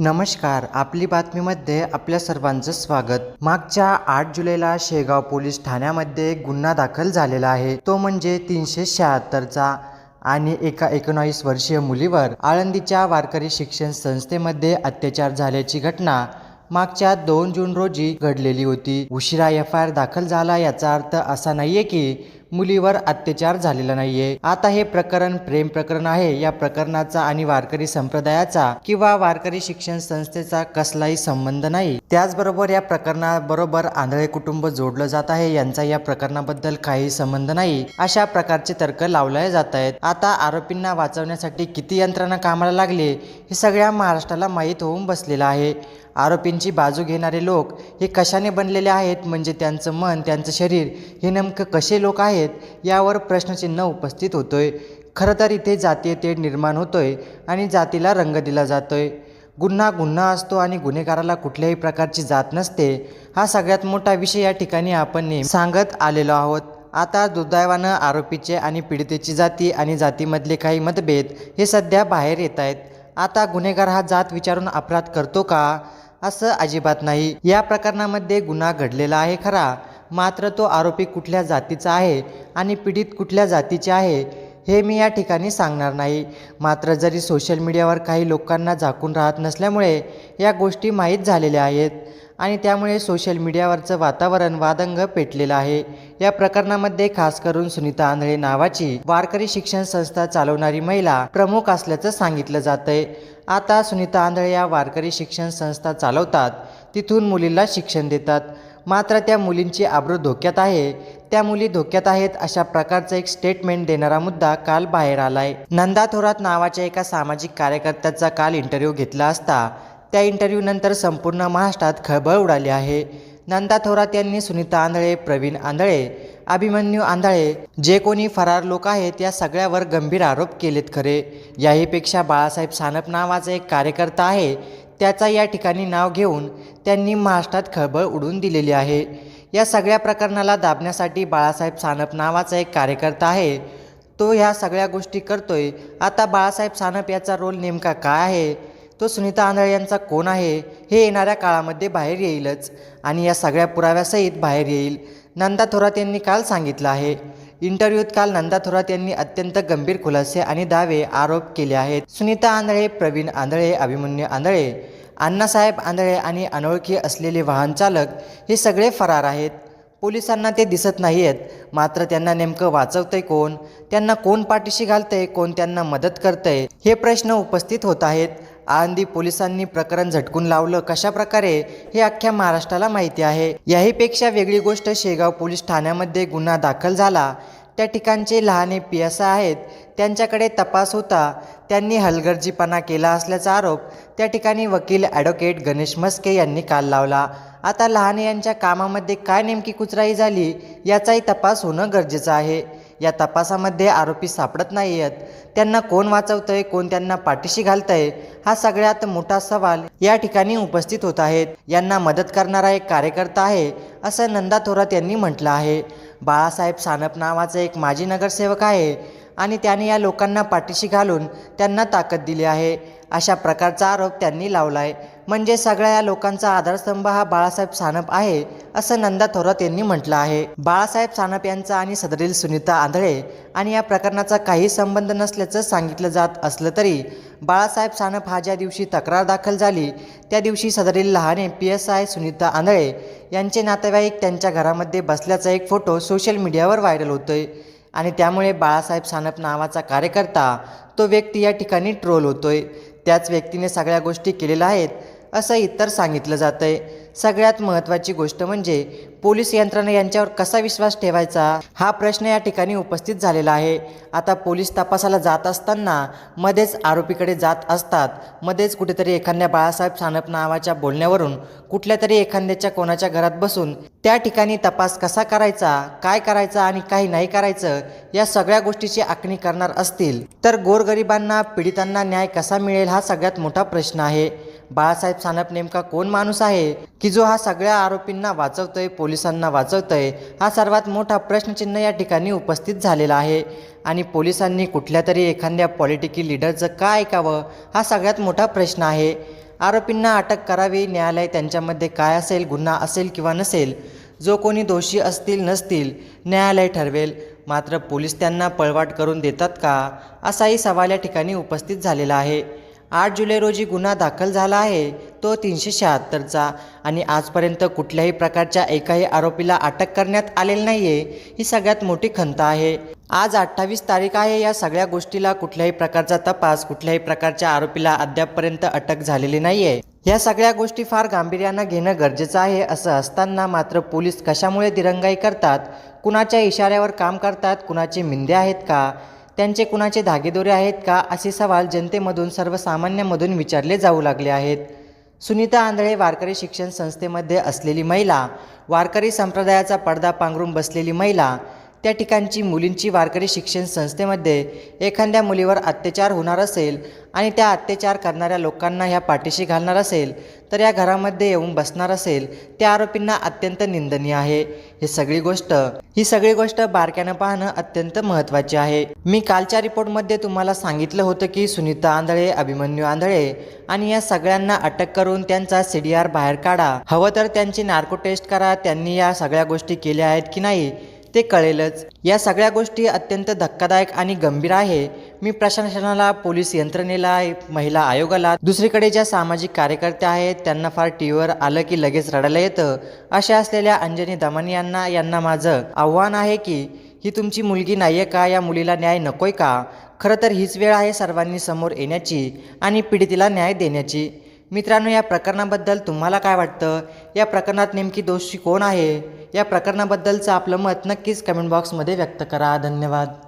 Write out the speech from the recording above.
नमस्कार आपली बातमीमध्ये आपल्या सर्वांचं स्वागत. मागच्या आठ जुलैला शेगाव पोलीस ठाण्यामध्ये एक गुन्हा दाखल झालेला आहे. तो म्हणजे तीनशे शहात्तरचा आणि एका एकोणावीस वर्षीय मुलीवर आळंदीच्या वारकरी शिक्षण संस्थेमध्ये अत्याचार झाल्याची घटना मागच्या दोन जून रोजी घडलेली होती. उशिरा एफ आय आर दाखल झाला याचा अर्थ असा नाहीये की मुलीवर अत्याचार झालेला नाहीये. आता हे प्रकरण प्रेम प्रकरण आहे. या प्रकरणाचा आणि वारकरी संप्रदायाचा किंवा वारकरी शिक्षण संस्थेचा कसलाही संबंध नाही. त्याचबरोबर या प्रकरणाबरोबर आंधळे कुटुंब जोडलं जात आहे. यांचा या प्रकरणाबद्दल काही संबंध नाही. अशा प्रकारचे तर्क लावले जात आहेत. आता आरोपींना वाचवण्यासाठी किती यंत्रणा कामाला लागले हे सगळ्या महाराष्ट्राला माहीत होऊन बसलेलं आहे. आरोपींची बाजू घेणारे लोक हे कशाने बनलेले आहेत म्हणजे त्यांचं मन त्यांचं शरीर हे नेमकं कसे लोक आहेत? यावर प्रश्नचिन्ह उपस्थित होतोय. खरं तर इथे जातीय तेढ निर्माण होतोय आणि जातीला रंग दिला जातोय. गुन्हा गुन्हा असतो आणि गुन्हेगाराला कुठल्याही प्रकारची जात नसते. हा सगळ्यात मोठा विषय या ठिकाणी आपण नेहमी सांगत आलेलो आहोत. आता दुर्दैवानं आरोपीचे आणि पीडितेची जाती आणि जातीमधले काही मतभेद हे सध्या बाहेर येत आहेत. आता गुन्हेगार हा जात विचारून अपराध करतो का? असं अजिबात नाही. या प्रकरणामध्ये गुन्हा घडलेला आहे खरा. मात्र तो आरोपी कुठल्या जातीचा आहे आणि पीडित कुठल्या जातीचे आहे हे मी या ठिकाणी सांगणार नाही. मात्र जरी सोशल मीडियावर काही लोकांना झाकून राहत नसल्यामुळे या गोष्टी माहीत झालेल्या आहेत आणि त्यामुळे सोशल मीडियावरचं वातावरण वादंग पेटलेलं आहे. या प्रकरणामध्ये खास करून सुनीता आंधळे नावाची वारकरी शिक्षण संस्था चालवणारी महिला प्रमुख असल्याचं सांगितलं जातंय. आता सुनीता आंधळे या वारकरी शिक्षण संस्था चालवतात तिथून मुलीला शिक्षण देतात. मात्र त्या मुलींची आब्रू धोक्यात आहे. त्या मुली धोक्यात आहेत अशा प्रकारचं एक स्टेटमेंट देणारा मुद्दा काल बाहेर आलाय. नंदा थोरात नावाच्या एका सामाजिक कार्यकर्त्याचा काल इंटरव्ह्यू घेतला असता. त्या इंटरव्ह्यूनंतर संपूर्ण महाराष्ट्रात खळबळ उडाली आहे. नंदा थोरात यांनी सुनीता आंधळे प्रवीण आंधळे अभिमन्यू आंधळे जे कोणी फरार लोक आहेत या सगळ्यावर गंभीर आरोप केलेत खरे. याहीपेक्षा बाळासाहेब सानप नावाचा एक कार्यकर्ता आहे. त्याचा या ठिकाणी नाव घेऊन त्यांनी महाराष्ट्रात खळबळ उडून दिलेली आहे. या सगळ्या प्रकरणाला दाबण्यासाठी बाळासाहेब सानप नावाचा एक कार्यकर्ता आहे. तो ह्या सगळ्या गोष्टी करतोय. आता बाळासाहेब सानप याचा रोल नेमका काय आहे? तो सुनीता आंधळे यांचा कोण आहे? हे येणाऱ्या काळामध्ये बाहेर येईलच आणि या सगळ्या पुराव्यासहित बाहेर येईल. नंदा थोरात यांनी काल सांगितलं आहे. इंटरव्ह्यूत काल नंदा थोरात यांनी अत्यंत गंभीर खुलासे आणि दावे आरोप केले आहेत. सुनीता आंधळे प्रवीण आंधळे अभिमन्यू आंधळे अण्णासाहेब आंधळे आणि अनोळखी असलेले वाहनचालक हे सगळे फरार आहेत. पोलिसांना ते दिसत नाही आहेत मात्र त्यांना नेमकं वाचवतंय कोण? त्यांना कोण पाठीशी घालतंय? कोण त्यांना मदत करतंय? हे प्रश्न उपस्थित होत आहेत. आळंदी पोलिसांनी प्रकरण झटकून लावलं कशा प्रकारे हे अख्ख्या महाराष्ट्राला माहिती आहे. याहीपेक्षा वेगळी गोष्ट शेगाव पोलीस ठाण्यामध्ये गुन्हा दाखल झाला. त्या ठिकाणचे लहाने पी एस आय आहेत. त्यांच्याकडे तपास होता. त्यांनी हलगर्जीपणा केला असल्याचा आरोप. त्या ठिकाणी वकील ॲडव्होकेट गणेश मस्के यांनी काल लावला. आता लहाने यांच्या कामामध्ये काय नेमकी कुचराई झाली याचाही तपास होणं गरजेचं आहे. या तपासामध्ये आरोपी सापडत नाही आहेत. त्यांना कोण वाचवतंय कोण त्यांना पाठीशी घालतंय हा सगळ्यात मोठा सवाल या ठिकाणी उपस्थित होत आहेत. यांना मदत करणारा एक कार्यकर्ता आहे असं नंदा थोरात यांनी म्हटलं आहे. बाळासाहेब सानप नावाचा एक माजी नगरसेवक आहे आणि त्याने या लोकांना पाठीशी घालून त्यांना ताकद दिली आहे. अशा प्रकारचा आरोप त्यांनी लावला आहे म्हणजे सगळ्या या लोकांचा आधारस्तंभ हा बाळासाहेब सानप आहे असं नंदा थोरात यांनी म्हटलं आहे. बाळासाहेब सानप यांचा आणि सदरील सुनीता आंधळे आणि या प्रकरणाचा काही संबंध नसल्याचं सांगितलं जात असलं तरी बाळासाहेब सानप हा ज्या दिवशी तक्रार दाखल झाली त्या दिवशी सदरील Lahane P S I Sunita Andhale यांचे नातेवाईक त्यांच्या घरामध्ये बसल्याचा एक फोटो सोशल मीडियावर व्हायरल होतोय आणि त्यामुळे बाळासाहेब सानप नावाचा कार्यकर्ता तो व्यक्ती या ठिकाणी ट्रोल होतोय. त्याच व्यक्तीने सगळ्या गोष्टी केलेल्या आहेत असं इतर सांगितलं जातं आहे सगळ्यात महत्त्वाची गोष्ट म्हणजे पोलीस यंत्रणा यांच्यावर कसा विश्वास ठेवायचा हा प्रश्न या ठिकाणी उपस्थित झालेला आहे. आता पोलीस तपासाला जात असताना मध्येच आरोपीकडे जात असतात. मध्येच कुठेतरी एखाद्या बाळासाहेब सानप नावाच्या बोलण्यावरून कुठल्या तरी एखाद्याच्या कोणाच्या घरात बसून त्या ठिकाणी तपास कसा करायचा काय करायचा आणि काही नाही करायचं या सगळ्या गोष्टीची आखणी करणार असतील. तर गोरगरिबांना पीडितांना न्याय कसा मिळेल हा सगळ्यात मोठा प्रश्न आहे. बाळासाहेब सानप नेमका कोण माणूस आहे? की जो हा सगळ्या आरोपींना वाचवतोय पोलिसांना वाचवतोय? हा सर्वात मोठा प्रश्नचिन्ह या ठिकाणी उपस्थित झालेला आहे. आणि पोलिसांनी कुठल्या तरी एखाद्या पॉलिटिकल लिडरचं का ऐकावं? हा सगळ्यात मोठा प्रश्न आहे. आरोपींना अटक करावी न्यायालय त्यांच्यामध्ये काय असेल गुन्हा असेल किंवा नसेल? जो कोणी दोषी असतील नसतील न्यायालय ठरवेल. मात्र पोलीस त्यांना पळवाट करून देतात का? असाही सवाल या ठिकाणी उपस्थित झालेला आहे. आठ जुलै रोजी गुन्हा दाखल झाला आहे. तो तीनशे शहात्तरचा आणि आजपर्यंत कुठल्याही प्रकारच्या एकाही आरोपीला अटक करण्यात आलेली नाही आहे ही सगळ्यात मोठी खंत आहे. आज अठ्ठावीस तारीख आहे. या सगळ्या गोष्टीला कुठल्याही प्रकारचा तपास कुठल्याही प्रकारच्या आरोपीला अद्यापपर्यंत अटक झालेली नाही आहे या सगळ्या गोष्टी फार गांभीर्यानं घेणं गरजेचं आहे असं असताना मात्र पोलीस कशामुळे दिरंगाई करतात? कुणाच्या इशाऱ्यावर काम करतात? कुणाचे मिंदे आहेत का? त्यांचे कुणाचे धागेदोरे आहेत का असे सवाल जनतेमधून सर्वसामान्यांमधून विचारले जाऊ लागले आहेत. सुनीता आंधळे वारकरी शिक्षण संस्थेमध्ये असलेली महिला वारकरी संप्रदायाचा पडदा पांघरून बसलेली महिला त्या ठिकाणची मुलींची वारकरी शिक्षण संस्थेमध्ये एखाद्या मुलीवर अत्याचार होणार असेल आणि त्या अत्याचार करणाऱ्या लोकांना ह्या पाठीशी घालणार असेल तर या घरामध्ये येऊन बसणार असेल त्या आरोपींना अत्यंत निंदनीय आहे. ही सगळी गोष्ट ही सगळी गोष्ट बारक्यानं पाहणं अत्यंत महत्त्वाचे आहे. मी कालच्या रिपोर्टमध्ये तुम्हाला सांगितलं होतं की सुनीता आंधळे अभिमन्यू आंधळे आणि या सगळ्यांना अटक करून त्यांचा सी डी आर बाहेर काढा. हवं तर त्यांची नार्को टेस्ट करा त्यांनी या सगळ्या गोष्टी केल्या आहेत की नाही ते कळेलच. या सगळ्या गोष्टी अत्यंत धक्कादायक आणि गंभीर आहे. मी प्रशासनाला पोलीस यंत्रणेला महिला आयोगाला दुसरीकडे ज्या सामाजिक कार्यकर्त्या आहेत त्यांना फार टी व्हीवर आलं की लगेच रडायला येतं. अशा असलेल्या अंजनी दमानी यांना यांना माझं आव्हान आहे की ही तुमची मुलगी नाही आहे का? या मुलीला न्याय नकोय का? खरं तर हीच वेळ आहे सर्वांनी समोर येण्याची आणि पीडितीला न्याय देण्याची. मित्रांनो या प्रकरणाबद्दल तुम्हाला काय वाटतं? या प्रकरणात नेमकी दोषी कोण आहे? या प्रकरणाबद्दलचं आपलं मत नक्कीच कमेंट बॉक्समध्ये व्यक्त करा. धन्यवाद.